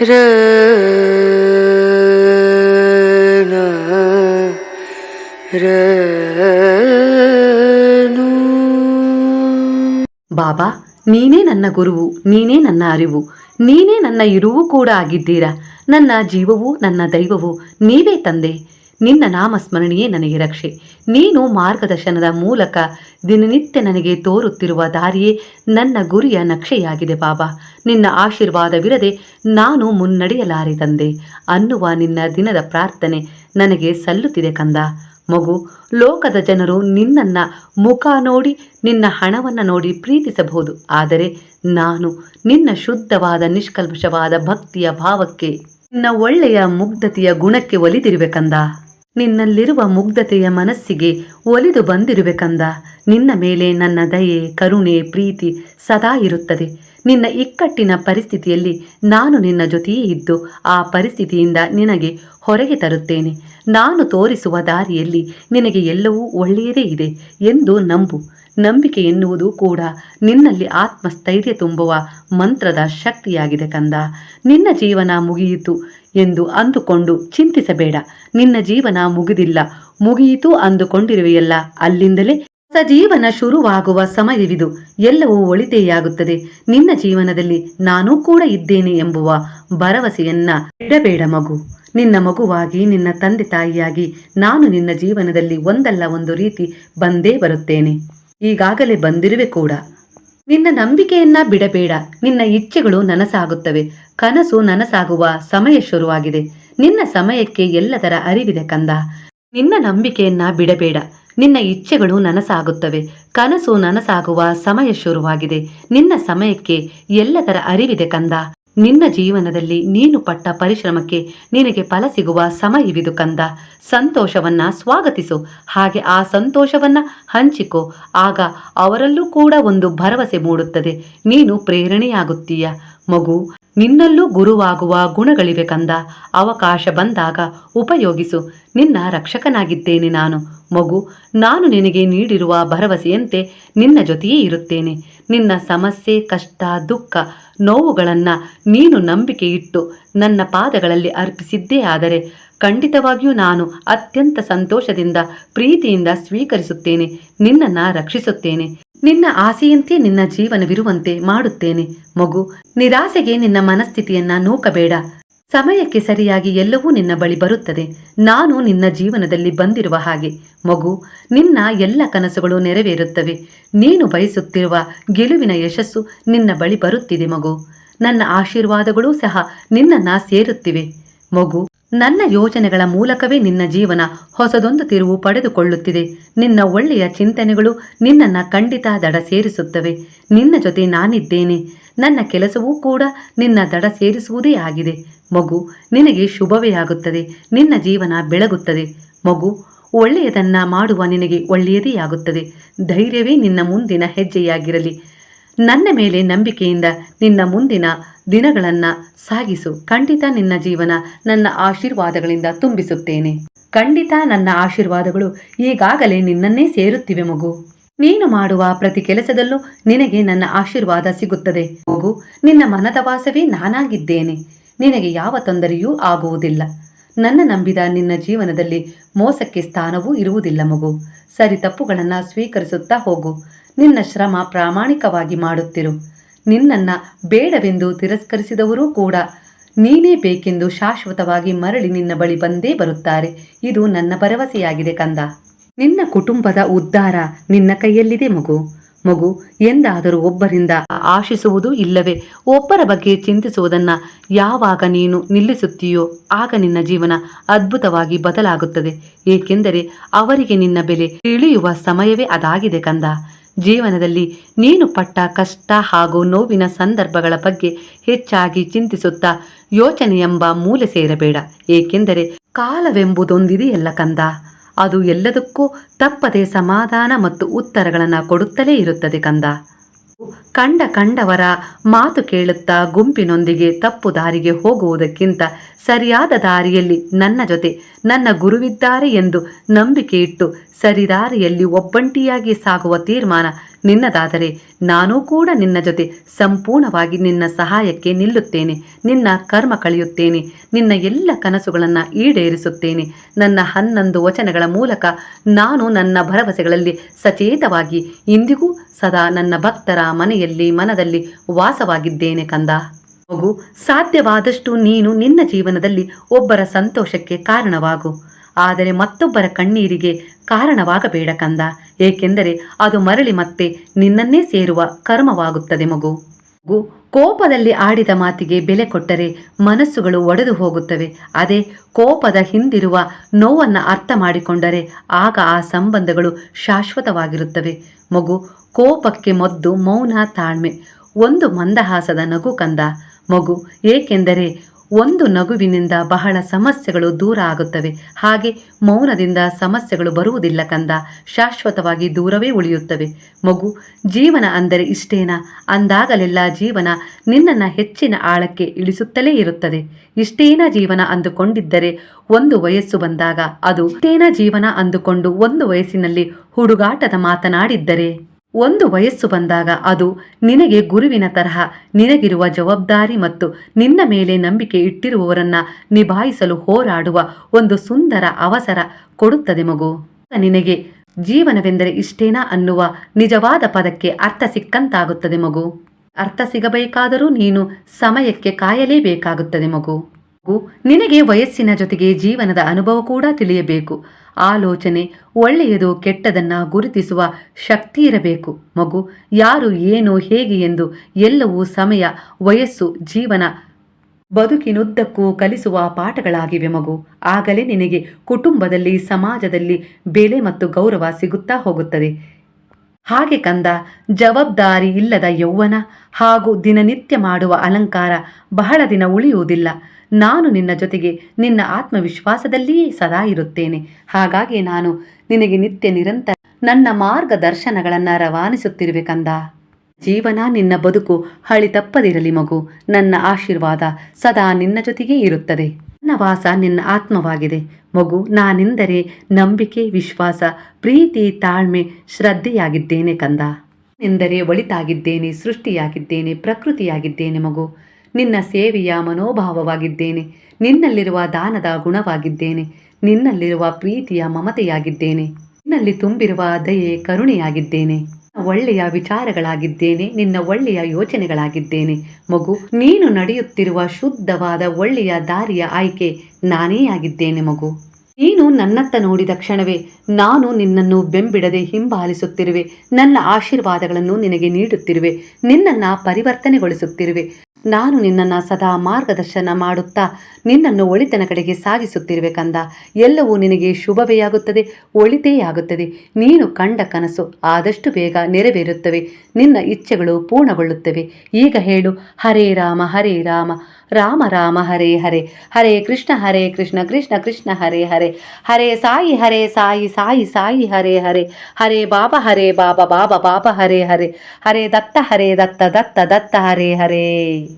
ಬಾಬಾ, ನೀನೇ ನನ್ನ ಗುರುವು, ನೀನೇ ನನ್ನ ಅರಿವು. ನೀನೇ ನನ್ನ ಇರುವು ಕೂಡ ಆಗಿದ್ದೀರಾ? ನನ್ನ ಜೀವವು, ನನ್ನ ದೈವವು ನೀವೇ ತಂದೆ. ನಿನ್ನ ನಾಮಸ್ಮರಣೆಯೇ ನನಗೆ ರಕ್ಷೆ. ನೀನು ಮಾರ್ಗದರ್ಶನದ ಮೂಲಕ ದಿನನಿತ್ಯ ನನಗೆ ತೋರುತ್ತಿರುವ ದಾರಿಯೇ ನನ್ನ ಗುರಿಯ ನಕ್ಷೆಯಾಗಿದೆ ಬಾಬಾ. ನಿನ್ನ ಆಶೀರ್ವಾದವಿರದೆ ನಾನು ಮುನ್ನಡೆಯಲಾರೆ ತಂದೆ. ಅನ್ನುವ ನಿನ್ನ ದಿನದ ಪ್ರಾರ್ಥನೆ ನನಗೆ ಸಲ್ಲುತ್ತಿದೆ ಕಂದ. ಮಗು, ಲೋಕದ ಜನರು ನಿನ್ನನ್ನ ಮುಖ ನೋಡಿ, ನಿನ್ನ ಹಣವನ್ನು ನೋಡಿ ಪ್ರೀತಿಸಬಹುದು. ಆದರೆ ನಾನು ನಿನ್ನ ಶುದ್ಧವಾದ, ನಿಷ್ಕಲ್ಮಶವಾದ ಭಕ್ತಿಯ ಭಾವಕ್ಕೆ, ನಿನ್ನ ಒಳ್ಳೆಯ ಮುಗ್ಧತೆಯ ಗುಣಕ್ಕೆ ಒಲಿದಿರುವೆಕಂದ ನಿನ್ನಲ್ಲಿರುವ ಮುಗ್ಧತೆಯ ಮನಸ್ಸಿಗೆ ಒಲಿದು ಬಂದಿರುವೆಕಂದ. ನಿನ್ನ ಮೇಲೆ ನನ್ನ ದಯೆ, ಕರುಣೆ, ಪ್ರೀತಿ ಸದಾ ಇರುತ್ತದೆ. ನಿನ್ನ ಇಕ್ಕಟ್ಟಿನ ಪರಿಸ್ಥಿತಿಯಲ್ಲಿ ನಾನು ನಿನ್ನ ಜೊತೆಯೇ ಇದ್ದು, ಆ ಪರಿಸ್ಥಿತಿಯಿಂದ ನಿನಗೆ ಹೊರಗೆ ತರುತ್ತೇನೆ. ನಾನು ತೋರಿಸುವ ದಾರಿಯಲ್ಲಿ ನಿನಗೆ ಎಲ್ಲವೂ ಒಳ್ಳೆಯದೇ ಇದೆ ಎಂದು ನಂಬು. ನಂಬಿಕೆ ಎನ್ನುವುದು ಕೂಡ ನಿನ್ನಲ್ಲಿ ಆತ್ಮಸ್ಥೈರ್ಯ ತುಂಬುವ ಮಂತ್ರದ ಶಕ್ತಿಯಾಗಿದೆ ಕಂದ ನಿನ್ನ ಜೀವನ ಮುಗಿಯಿತು. ಎಂದು ಅಂದುಕೊಂಡು ಚಿಂತಿಸಬೇಡ. ನಿನ್ನ ಜೀವನ ಮುಗಿದಿಲ್ಲ. ಮುಗಿಯಿತು ಅಂದುಕೊಂಡಿರುವೆಯಲ್ಲ. ಅಲ್ಲಿಂದಲೇ ಹೊಸ ಜೀವನ ಶುರುವಾಗುವ ಸಮಯವಿದು. ಎಲ್ಲವೂ ಒಳಿತೆಯಾಗುತ್ತದೆ. ನಿನ್ನ ಜೀವನದಲ್ಲಿ ನಾನೂ ಕೂಡ ಇದ್ದೇನೆ ಎಂಬುವ ಭರವಸೆಯನ್ನ ಇಡಬೇಡ ಮಗು. ನಿನ್ನ ಮಗುವಾಗಿ, ನಿನ್ನ ತಂದೆ ತಾಯಿಯಾಗಿ ನಾನು ನಿನ್ನ ಜೀವನದಲ್ಲಿ ಒಂದಲ್ಲ ಒಂದು ರೀತಿ ಬಂದೇ ಬರುತ್ತೇನೆ. ಈಗಾಗಲೇ ಬಂದಿರುವೆ ಕೂಡ. ನಿನ್ನ ನಂಬಿಕೆಯನ್ನ ಬಿಡಬೇಡ. ನಿನ್ನ ಇಚ್ಛೆಗಳು ನನಸಾಗುತ್ತವೆ. ಕನಸು ನನಸಾಗುವ ಸಮಯ ಶುರುವಾಗಿದೆ. ನಿನ್ನ ಸಮಯಕ್ಕೆ ಎಲ್ಲದರ ಅರಿವಿದೆ ಕಂದ. ನಿನ್ನ ನಂಬಿಕೆಯನ್ನ ಬಿಡಬೇಡ. ನಿನ್ನ ಇಚ್ಛೆಗಳು ನನಸಾಗುತ್ತವೆ. ಕನಸು ನನಸಾಗುವ ಸಮಯ ಶುರುವಾಗಿದೆ. ನಿನ್ನ ಸಮಯಕ್ಕೆ ಎಲ್ಲದರ ಅರಿವಿದೆ ಕಂದ. ನಿನ್ನ ಜೀವನದಲ್ಲಿ ನೀನು ಪಟ್ಟ ಪರಿಶ್ರಮಕ್ಕೆ ನಿನಗೆ ಫಲ ಸಿಗುವ ಸಮಯವಿದು ಕಂದ. ಸಂತೋಷವನ್ನ ಸ್ವಾಗತಿಸು. ಹಾಗೆ ಆ ಸಂತೋಷವನ್ನ ಹಂಚಿಕೋ. ಆಗ ಅವರಲ್ಲೂ ಕೂಡ ಒಂದು ಭರವಸೆ ಮೂಡುತ್ತದೆ. ನೀನು ಪ್ರೇರಣೆಯಾಗುತ್ತೀಯ. ಮಗು ನಿನ್ನಲ್ಲೂ ಗುರುವಾಗುವ ಗುಣಗಳಿವೆ ಕಂದ. ಅವಕಾಶ ಬಂದಾಗ ಉಪಯೋಗಿಸು. ನಿನ್ನ ರಕ್ಷಕನಾಗಿದ್ದೇನೆ ನಾನು. ಮಗು, ನಾನು ನಿನಗೆ ನೀಡಿರುವ ಭರವಸೆಯಂತೆ ನಿನ್ನ ಜೊತೆಯೇ ಇರುತ್ತೇನೆ. ನಿನ್ನ ಸಮಸ್ಯೆ, ಕಷ್ಟ, ದುಃಖ, ನೋವುಗಳನ್ನು ನೀನು ನಂಬಿಕೆ ಇಟ್ಟು ನನ್ನ ಪಾದಗಳಲ್ಲಿ ಅರ್ಪಿಸಿದ್ದೇ ಆದರೆ ಖಂಡಿತವಾಗಿಯೂ ನಾನು ಅತ್ಯಂತ ಸಂತೋಷದಿಂದ, ಪ್ರೀತಿಯಿಂದ ಸ್ವೀಕರಿಸುತ್ತೇನೆ. ನಿನ್ನನ್ನು ರಕ್ಷಿಸುತ್ತೇನೆ. ನಿನ್ನ ಆಸೆಯಂತೆ ನಿನ್ನ ಜೀವನವಿರುವಂತೆ ಮಾಡುತ್ತೇನೆ. ಮಗು, ನಿರಾಸೆಗೆ ನಿನ್ನ ಮನಸ್ಥಿತಿಯನ್ನ ನೂಕಬೇಡ. ಸಮಯಕ್ಕೆ ಸರಿಯಾಗಿ ಎಲ್ಲವೂ ನಿನ್ನ ಬಳಿ ಬರುತ್ತದೆ. ನಾನು ನಿನ್ನ ಜೀವನದಲ್ಲಿ ಬಂದಿರುವ ಹಾಗೆ. ಮಗು, ನಿನ್ನ ಎಲ್ಲ ಕನಸುಗಳು ನೆರವೇರುತ್ತವೆ. ನೀನು ಬಯಸುತ್ತಿರುವ ಗೆಲುವಿನ ಯಶಸ್ಸು ನಿನ್ನ ಬಳಿ ಬರುತ್ತಿದೆ ಮಗು. ನನ್ನ ಆಶೀರ್ವಾದಗಳೂ ಸಹ ನಿನ್ನನ್ನ ಸೇರುತ್ತಿವೆ. ಮಗು ನನ್ನ ಯೋಜನೆಗಳ ಮೂಲಕವೇ ನಿನ್ನ ಜೀವನ ಹೊಸದೊಂದು ತಿರುವು ಪಡೆದುಕೊಳ್ಳುತ್ತಿದೆ. ನಿನ್ನ ಒಳ್ಳೆಯ ಚಿಂತನೆಗಳು ನಿನ್ನನ್ನ ಖಂಡಿತ ದಡ ಸೇರಿಸುತ್ತವೆ. ನಿನ್ನ ಜೊತೆ ನಾನಿದ್ದೇನೆ. ನನ್ನ ಕೆಲಸವೂ ಕೂಡ ನಿನ್ನ ದಡ ಸೇರಿಸುವುದೇ ಆಗಿದೆ. ಮಗು, ನಿನಗೆ ಶುಭವೇ ಆಗುತ್ತದೆ. ನಿನ್ನ ಜೀವನ ಬೆಳಗುತ್ತದೆ. ಮಗು, ಒಳ್ಳೆಯದನ್ನ ಮಾಡುವ ನಿನಗೆ ಒಳ್ಳೆಯದೇ ಆಗುತ್ತದೆ. ಧೈರ್ಯವೇ ನಿನ್ನ ಮುಂದಿನ ಹೆಜ್ಜೆಯಾಗಿರಲಿ. ನನ್ನ ಮೇಲೆ ನಂಬಿಕೆಯಿಂದ ನಿನ್ನ ಮುಂದಿನ ದಿನಗಳನ್ನು ಸಾಗಿಸು. ಖಂಡಿತ ನಿನ್ನ ಜೀವನ ನನ್ನ ಆಶೀರ್ವಾದಗಳಿಂದ ತುಂಬಿಸುತ್ತೇನೆ. ಖಂಡಿತ ನನ್ನ ಆಶೀರ್ವಾದಗಳು ಈಗಾಗಲೇ ನಿನ್ನನ್ನೇ ಸೇರುತ್ತಿವೆ ಮಗು. ನೀನು ಮಾಡುವ ಪ್ರತಿ ಕೆಲಸದಲ್ಲೂ ನಿನಗೆ ನನ್ನ ಆಶೀರ್ವಾದ ಸಿಗುತ್ತದೆ. ಮಗು, ನಿನ್ನ ಮನದ ವಾಸವೇ ನಾನಾಗಿದ್ದೇನೆ. ನಿನಗೆ ಯಾವ ತೊಂದರೆಯೂ ಆಗುವುದಿಲ್ಲ. ನನ್ನ ನಂಬಿದ ನಿನ್ನ ಜೀವನದಲ್ಲಿ ಮೋಸಕ್ಕೆ ಸ್ಥಾನವೂ ಇರುವುದಿಲ್ಲ ಮಗು. ಸರಿ, ತಪ್ಪುಗಳನ್ನು ಸ್ವೀಕರಿಸುತ್ತಾ ಹೋಗು. ನಿನ್ನ ಶ್ರಮ ಪ್ರಾಮಾಣಿಕವಾಗಿ ಮಾಡುತ್ತಿರು. ನಿನ್ನನ್ನ ಬೇಡವೆಂದು ತಿರಸ್ಕರಿಸಿದವರೂ ಕೂಡ ನೀನೇ ಬೇಕೆಂದು ಶಾಶ್ವತವಾಗಿ ಮರಳಿ ನಿನ್ನ ಬಳಿ ಬಂದೇ ಬರುತ್ತಾರೆ. ಇದು ನನ್ನ ಭರವಸೆಯಾಗಿದೆ ಕಂದ. ನಿನ್ನ ಕುಟುಂಬದ ಉದ್ಧಾರ ನಿನ್ನ ಕೈಯಲ್ಲಿದೆ ಮಗು. ಮಗು, ಎಂದಾದರೂ ಒಬ್ಬರಿಂದ ಆಶಿಸುವುದು ಇಲ್ಲವೇ? ಒಬ್ಬರ ಬಗ್ಗೆ ಚಿಂತಿಸುವುದನ್ನ ಯಾವಾಗ ನೀನು ನಿಲ್ಲಿಸುತ್ತೀಯೋ, ಆಗ ನಿನ್ನ ಜೀವನ ಅದ್ಭುತವಾಗಿ ಬದಲಾಗುತ್ತದೆ. ಏಕೆಂದರೆ ಅವರಿಗೆ ನಿನ್ನ ಬೆಲೆ ತಿಳಿಯುವ ಸಮಯವೇ ಅದಾಗಿದೆ ಕಂದ. ಜೀವನದಲ್ಲಿ ನೀನು ಪಟ್ಟ ಕಷ್ಟ ಹಾಗೂ ನೋವಿನ ಸಂದರ್ಭಗಳ ಬಗ್ಗೆ ಹೆಚ್ಚಾಗಿ ಚಿಂತಿಸುತ್ತಾ ಯೋಚನೆ ಎಂಬ ಮೂಲೆ ಸೇರಬೇಡ. ಏಕೆಂದರೆ ಕಾಲವೆಂಬುದೊಂದಿದೆಯಲ್ಲ ಕಂದ. ಅದು ಎಲ್ಲದಕ್ಕೂ ತಪ್ಪದೆ ಸಮಾಧಾನ ಮತ್ತು ಉತ್ತರಗಳನ್ನು ಕೊಡುತ್ತಲೇ ಇರುತ್ತದೆ ಕಂದ. ಕಂಡ ಕಂಡವರ ಮಾತು ಕೇಳುತ್ತಾ ಗುಂಪಿನೊಂದಿಗೆ ತಪ್ಪು ದಾರಿಗೆ ಹೋಗುವುದಕ್ಕಿಂತ ಸರಿಯಾದ ದಾರಿಯಲ್ಲಿ ನನ್ನ ಜೊತೆ ನನ್ನ ಗುರುವಿದ್ದಾರೆ ಎಂದು ನಂಬಿಕೆ ಇಟ್ಟು ಸರಿದಾರಿಯಲ್ಲಿ ಒಬ್ಬಂಟಿಯಾಗಿ ಸಾಗುವ ತೀರ್ಮಾನ ನಿನ್ನದಾದರೆ ನಾನೂ ಕೂಡ ನಿನ್ನ ಜೊತೆ ಸಂಪೂರ್ಣವಾಗಿ ನಿನ್ನ ಸಹಾಯಕ್ಕೆ ನಿಲ್ಲುತ್ತೇನೆ. ನಿನ್ನ ಕರ್ಮ ಕಳೆಯುತ್ತೇನೆ. ನಿನ್ನ ಎಲ್ಲ ಕನಸುಗಳನ್ನು ಈಡೇರಿಸುತ್ತೇನೆ. ನನ್ನ ಹನ್ನೊಂದು ವಚನಗಳ ಮೂಲಕ ನಾನು ನನ್ನ ಭರವಸೆಗಳಲ್ಲಿ ಸಚೇತವಾಗಿ ಇಂದಿಗೂ ಸದಾ ನನ್ನ ಭಕ್ತರ ಮನೆಯಲ್ಲಿ ಮನದಲ್ಲಿ ವಾಸವಾಗಿದ್ದೇನೆ ಕಂದ. ಮಗು ಸಾಧ್ಯವಾದಷ್ಟು ನೀನು ನಿನ್ನ ಜೀವನದಲ್ಲಿ ಒಬ್ಬರ ಸಂತೋಷಕ್ಕೆ ಕಾರಣವಾಗು. ಆದರೆ ಮತ್ತೊಬ್ಬರ ಕಣ್ಣೀರಿಗೆ ಕಾರಣವಾಗಬೇಡ ಕಂದ. ಏಕೆಂದರೆ ಅದು ಮರಳಿ ಮತ್ತೆ ನಿನ್ನನ್ನೇ ಸೇರುವ ಕರ್ಮವಾಗುತ್ತದೆ ಮಗು. ಕೋಪದಲ್ಲಿ ಆಡಿದ ಮಾತಿಗೆ ಬೆಲೆ ಕೊಟ್ಟರೆ ಮನಸ್ಸುಗಳು ಒಡೆದು ಹೋಗುತ್ತವೆ. ಅದೇ ಕೋಪದ ಹಿಂದಿರುವ ನೋವನ್ನು ಅರ್ಥ ಮಾಡಿಕೊಂಡರೆ ಆಗ ಆ ಸಂಬಂಧಗಳು ಶಾಶ್ವತವಾಗಿರುತ್ತವೆ. ಮಗು, ಕೋಪಕ್ಕೆ ಮದ್ದು ಮೌನ ತಾಳ್ಮೆ. ಒಂದು ಮಂದಹಾಸದ ನಗು ಕಂದ. ಮಗು, ಏಕೆಂದರೆ ಒಂದು ನಗುವಿನಿಂದ ಬಹಳ ಸಮಸ್ಯೆಗಳು ದೂರ ಆಗುತ್ತವೆ. ಹಾಗೆ ಮೌನದಿಂದ ಸಮಸ್ಯೆಗಳು ಬರುವುದಿಲ್ಲ ಕಂದ. ಶಾಶ್ವತವಾಗಿ ದೂರವೇ ಉಳಿಯುತ್ತವೆ. ಮಗು, ಜೀವನ ಅಂದರೆ ಇಷ್ಟೇನಾ? ಅಂದಾಗಲೆಲ್ಲ ಜೀವನ ನಿನ್ನನ್ನು ಹೆಚ್ಚಿನ ಆಳಕ್ಕೆ ಇಳಿಸುತ್ತಲೇ ಇರುತ್ತದೆ. ಇಷ್ಟೇನ ಜೀವನ ಅಂದುಕೊಂಡಿದ್ದರೆ ಒಂದು ವಯಸ್ಸು ಬಂದಾಗ ಅದು ಇಷ್ಟೇನ ಜೀವನ ಅಂದುಕೊಂಡು ಒಂದು ವಯಸ್ಸಿನಲ್ಲಿ ಹುಡುಗಾಟದ ಮಾತನಾಡಿದ್ದರೆ? ಒಂದು ವಯಸ್ಸು ಬಂದಾಗ ಅದು ನಿನಗೆ ಗುರುವಿನ ತರಹ ನಿನಗಿರುವ ಜವಾಬ್ದಾರಿ ಮತ್ತು ನಿನ್ನ ಮೇಲೆ ನಂಬಿಕೆ ಇಟ್ಟಿರುವವರನ್ನ ನಿಭಾಯಿಸಲು ಹೋರಾಡುವ ಒಂದು ಸುಂದರ ಅವಸರ ಕೊಡುತ್ತದೆ ಮಗು. ನಿನಗೆ ಜೀವನವೆಂದರೆ ಇಷ್ಟೇನಾ ಅನ್ನುವ ನಿಜವಾದ ಪದಕ್ಕೆ ಅರ್ಥ ಸಿಕ್ಕಂತಾಗುತ್ತದೆ ಮಗು. ಅರ್ಥ ಸಿಗಬೇಕಾದರೂ ನೀನು ಸಮಯಕ್ಕೆ ಕಾಯಲೇಬೇಕಾಗುತ್ತದೆ ಮಗು. ನಿನಗೆ ವಯಸ್ಸಿನ ಜೊತೆಗೆ ಜೀವನದ ಅನುಭವ ಕೂಡ ತಿಳಿಯಬೇಕು. ಆಲೋಚನೆ ಒಳ್ಳೆಯದು ಕೆಟ್ಟದನ್ನ ಗುರುತಿಸುವ ಶಕ್ತಿ ಇರಬೇಕು. ಮಗು, ಯಾರು, ಏನು, ಹೇಗೆ ಎಂದು ಎಲ್ಲವೂ ಸಮಯ, ವಯಸ್ಸು, ಜೀವನ ಬದುಕಿನುದ್ದಕ್ಕೂ ಕಲಿಸುವ ಪಾಠಗಳಾಗಿವೆ ಮಗು. ಆಗಲೇ ನಿನಗೆ ಕುಟುಂಬದಲ್ಲಿ, ಸಮಾಜದಲ್ಲಿ ಬೆಲೆ ಮತ್ತು ಗೌರವ ಸಿಗುತ್ತಾ ಹೋಗುತ್ತದೆ. ಹಾಗೆ ಕಂದ ಜವಾಬ್ದಾರಿ ಇಲ್ಲದ ಯೌವನ ಹಾಗೂ ದಿನನಿತ್ಯ ಮಾಡುವ ಅಲಂಕಾರ ಬಹಳ ದಿನ ಉಳಿಯುವುದಿಲ್ಲ. ನಾನು ನಿನ್ನ ಜೊತೆಗೆ ನಿನ್ನ ಆತ್ಮವಿಶ್ವಾಸದಲ್ಲಿಯೇ ಸದಾ ಇರುತ್ತೇನೆ. ಹಾಗಾಗಿ ನಾನು ನಿನಗೆ ನಿತ್ಯ ನಿರಂತರ ನನ್ನ ಮಾರ್ಗದರ್ಶನಗಳನ್ನು ರವಾನಿಸುತ್ತಿರುವೆ ಕಂದ. ಜೀವನ ನಿನ್ನ ಬದುಕು ಹಳಿ ತಪ್ಪದಿರಲಿ ಮಗು. ನನ್ನ ಆಶೀರ್ವಾದ ಸದಾ ನಿನ್ನ ಜೊತೆಗೇ ಇರುತ್ತದೆ. ವಾಸ ನಿನ್ನ ಆತ್ಮವಾಗಿದೆ. ಮಗು, ನಾನೆಂದರೆ ನಂಬಿಕೆ, ವಿಶ್ವಾಸ, ಪ್ರೀತಿ, ತಾಳ್ಮೆ, ಶ್ರದ್ಧೆಯಾಗಿದ್ದೇನೆ ಕಂದ. ಎಂದರೆ ಒಳಿತಾಗಿದ್ದೇನೆ, ಸೃಷ್ಟಿಯಾಗಿದ್ದೇನೆ, ಪ್ರಕೃತಿಯಾಗಿದ್ದೇನೆ ಮಗು. ನಿನ್ನ ಸೇವೆಯ ಮನೋಭಾವವಾಗಿದ್ದೇನೆ. ನಿನ್ನಲ್ಲಿರುವ ದಾನದ ಗುಣವಾಗಿದ್ದೇನೆ. ನಿನ್ನಲ್ಲಿರುವ ಪ್ರೀತಿಯ ಮಮತೆಯಾಗಿದ್ದೇನೆ. ನಿನ್ನಲ್ಲಿ ತುಂಬಿರುವ ದಯೆ, ಕರುಣೆಯಾಗಿದ್ದೇನೆ. ಒಳ್ಳೆಯ ವಿಚಾರಗಳಾಗಿದ್ದೇನೆ, ನಿನ್ನ ಒಳ್ಳೆಯ ಯೋಚನೆಗಳಾಗಿದ್ದೇನೆ. ಮಗು, ನೀನು ನಡೆಯುತ್ತಿರುವ ಶುದ್ಧವಾದ ಒಳ್ಳೆಯ ದಾರಿಯ ಆಯ್ಕೆ ನಾನೇ ಆಗಿದ್ದೇನೆ ಮಗು. ನೀನು ನನ್ನತ್ತ ನೋಡಿದ ಕ್ಷಣವೇ ನಾನು ನಿನ್ನನ್ನು ಬೆಂಬಿಡದೆ ಹಿಂಬಾಲಿಸುತ್ತಿರುವೆ. ನನ್ನ ಆಶೀರ್ವಾದಗಳನ್ನು ನಿನಗೆ ನೀಡುತ್ತಿರುವೆ. ನಿನ್ನನ್ನು ಪರಿವರ್ತನೆಗೊಳಿಸುತ್ತಿರುವೆ. ನಾನು ನಿನ್ನನ್ನು ಸದಾ ಮಾರ್ಗದರ್ಶನ ಮಾಡುತ್ತಾ ನಿನ್ನನ್ನು ಒಳಿತನ ಕಡೆಗೆ ಸಾಗಿಸುತ್ತಿರುವೆ ಕಂದ ಎಲ್ಲವೂ ನಿನಗೆ ಶುಭವೇ ಆಗುತ್ತದೆ, ಒಳಿತೇ ಆಗುತ್ತದೆ. ನೀನು ಕಂಡ ಕನಸು ಆದಷ್ಟು ಬೇಗ ನೆರವೇರುತ್ತವೆ. ನಿನ್ನ ಇಚ್ಛೆಗಳು ಪೂರ್ಣಗೊಳ್ಳುತ್ತವೆ. ಈಗ ಹೇಳು, ಹರೇ ರಾಮ ಹರೇ ರಾಮ. ರಾಮ ರಾಮ, ಹರೇ ಹರೇ. ಹರೇ ಕೃಷ್ಣ ಹರೇ ಕೃಷ್ಣ ಕೃಷ್ಣ ಕೃಷ್ಣ, ಹರೇ ಹರೇ. ಹರೇ ಸಾಯಿ ಹರೇ ಸಾಯಿ ಸಾಯಿ ಸಾಯಿ, ಹರೇ ಹರೇ. ಹರೇ ಬಾಬಾ ಹರೇ ಬಾಬಾ ಬಾಬಾ ಬಾಬಾ, ಹರೇ ಹರೇ. ಹರೇ ದತ್ತ ಹರೇ ದತ್ತ ದತ್ತ ದತ್ತ, ಹರೇ ಹರೇ.